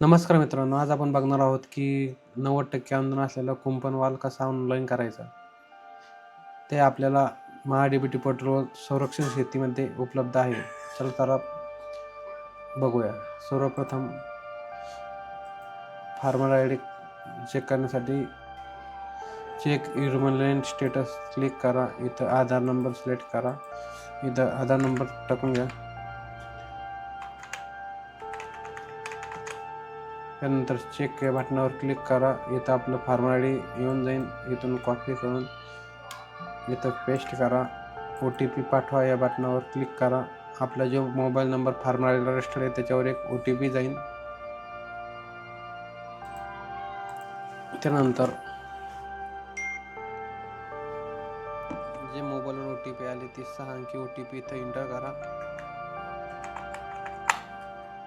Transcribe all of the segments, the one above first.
नमस्कार मित्रांनो आज आपण बघणार आहोत की नव्वद टक्के अनुदान असलेला कुंपणवाल कसा ऑनलाईन करायचा. ते आपल्याला महाडीबीटी पोर्टलवर संरक्षण शेतीमध्ये उपलब्ध आहे. चल तर बघूया. सर्वप्रथम फार्मर आय डी चेक करण्यासाठी चेक युरमलेंट स्टेटस क्लिक करा. इथं आधार नंबर सिलेक्ट करा. इथं आधार नंबर टाकून घ्या. त्यानंतर चेक या बटनावर क्लिक करा. इथं आपलं फार्मर आय डी येऊन जाईल. इथून कॉपी करून इथं पेस्ट करा. ओ टी पी पाठवा या बटनावर क्लिक करा. आपला जो mobile number farmer I registered आहे त्याच्यावर एक ओ टी पी जाईल. त्यानंतर जे मोबाईलवर ओ टी पी आली ती सहा अंकी ओ टी पी इथं एंटर करा.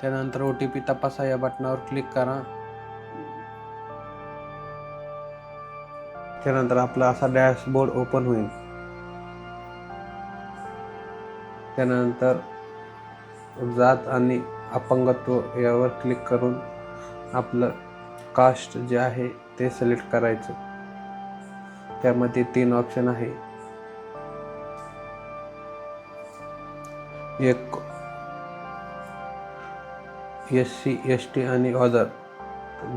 त्यानंतर ओ टी पी तपासा या बटनावर क्लिक करा. त्यानंतर आपला असा डॅशबोर्ड ओपन होईल. त्यानंतर जात आणि अपंगत्व यावर क्लिक करून आपलं कास्ट जे आहे ते सिलेक्ट करायचं. त्यामध्ये तीन ऑप्शन आहे. एक एस सी एस टी आणि ऑदर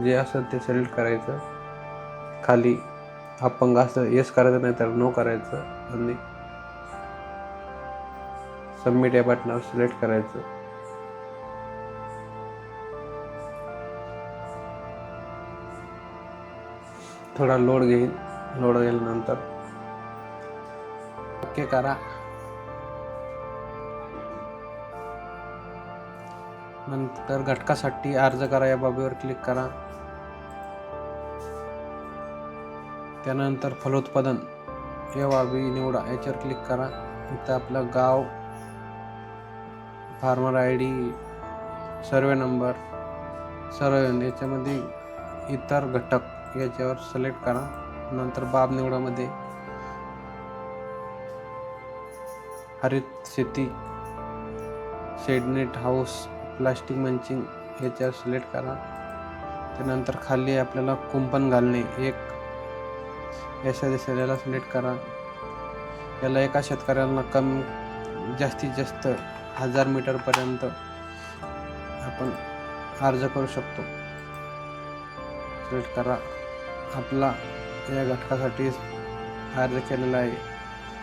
जे असं ते सिलेक्ट करायचं. खाली अपंग असं येस करायचं नाही तर नो करायचं. आणि सबमिट या बटनावर सिलेक्ट करायचं. थोडा लोड घेईल लोड गेल्यानंतर. ओके करा. नंतर घटकासाठी अर्ज करा या बाबीवर क्लिक करा. त्यानंतर फलोत्पादन. या बाबी निवडा याच्यावर क्लिक करा. इथं आपलं गाव farmer I D survey number सर्व याच्यामध्ये इतर घटक याच्यावर सिलेक्ट करा. नंतर बाब निवडामध्ये. हरित शेती shade net house plastic mulching ह्याच्यावर सिलेक्ट करा. त्यानंतर खाली आपल्याला कुंपण घालणे एक यशा दिसलेला सिलेक्ट करा. याला एका शेतकऱ्याला कमी जास्तीत जास्त हजार मीटरपर्यंत आपण अर्ज करू शकतो. सिलेक्ट करा. आपला या घटकासाठी अर्ज केलेला आहे.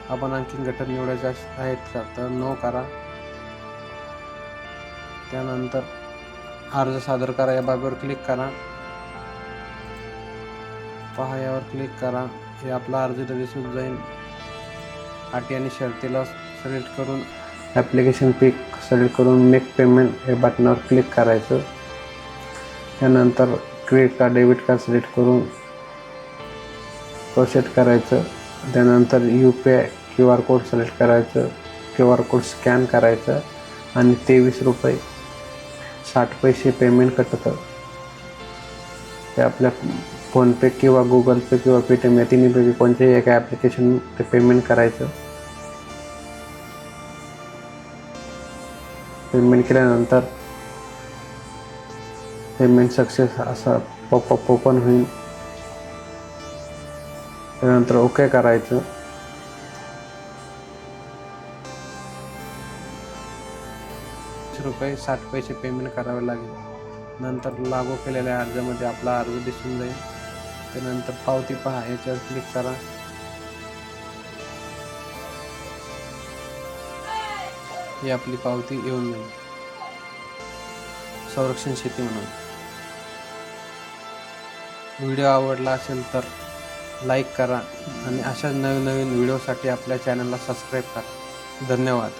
आपण आणखीन घटक निवडायचे आहेत का? तर नो करा. त्यानंतर अर्ज सादर करा. या बाबीवर क्लिक करा. पहा यावर क्लिक करा. हे आपला अर्ज इथं दिसून जाईल. अटी आणि शर्तीला सिलेक्ट करून ॲप्लिकेशन पिक सिलेक्ट करून मेक पेमेंट हे बटनावर क्लिक करायचं. त्यानंतर credit card debit card select करून प्रोसेट करायचं. त्यानंतर U P I Q R code select करायचं. क्यू आर कोड स्कॅन करायचं. आणि तेवीस रुपये साठ पैसे पेमेंट कटतं ते आपल्या फोनपे किंवा गुगल पे किंवा पेटीएम या तिन्हीपैकी कोणत्याही एका ॲप्लिकेशन ते पेमेंट करायचं. पेमेंट केल्यानंतर पेमेंट सक्सेस असा पॉपअप ओपन होईल. त्यानंतर ओके करायचं. रुपये साठ पैसे पेमेंट करावे लागेल. नंतर लागू केलेल्या अर्जामध्ये आपला अर्ज दिसून जाईल. त्यानंतर पावती पहा याच्यावर क्लिक करा. ही आपली पावती येऊन जाईल. संरक्षण शेती म्हणून. व्हिडिओ आवडला असेल तर लाईक करा आणि अशाच नवीन नवीन व्हिडिओसाठी आपल्या चॅनलला सबस्क्राईब करा. धन्यवाद.